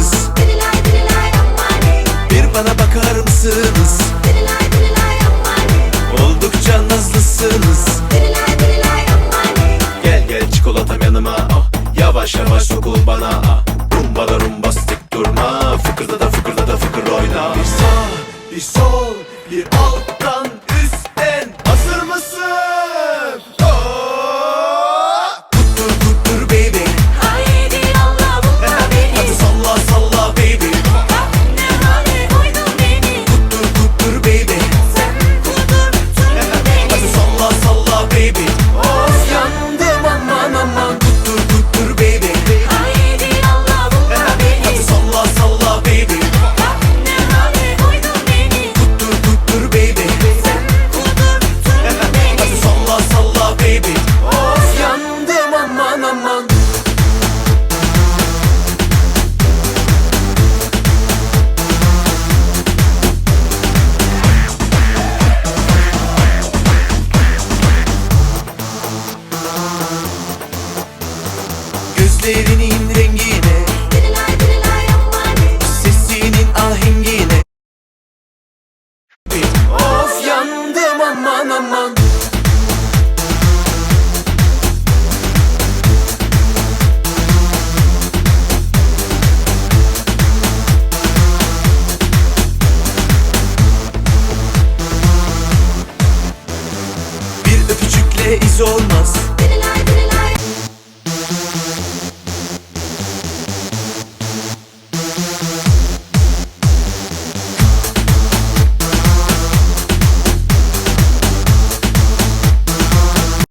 mısınız? Bir bana bakar mısınız? Oldukça nazlısınız Gel gel çikolatam yanıma ah. Yavaş yavaş sokul bana ah. Rumba da rumba stik durma Fıkırda da fıkırda da fıkır oyna Bir sağ bir sol bir alt Gözlerinin rengine. Sesinin ahengine. Of yandım aman aman. Bir öpücükle iz olmaz.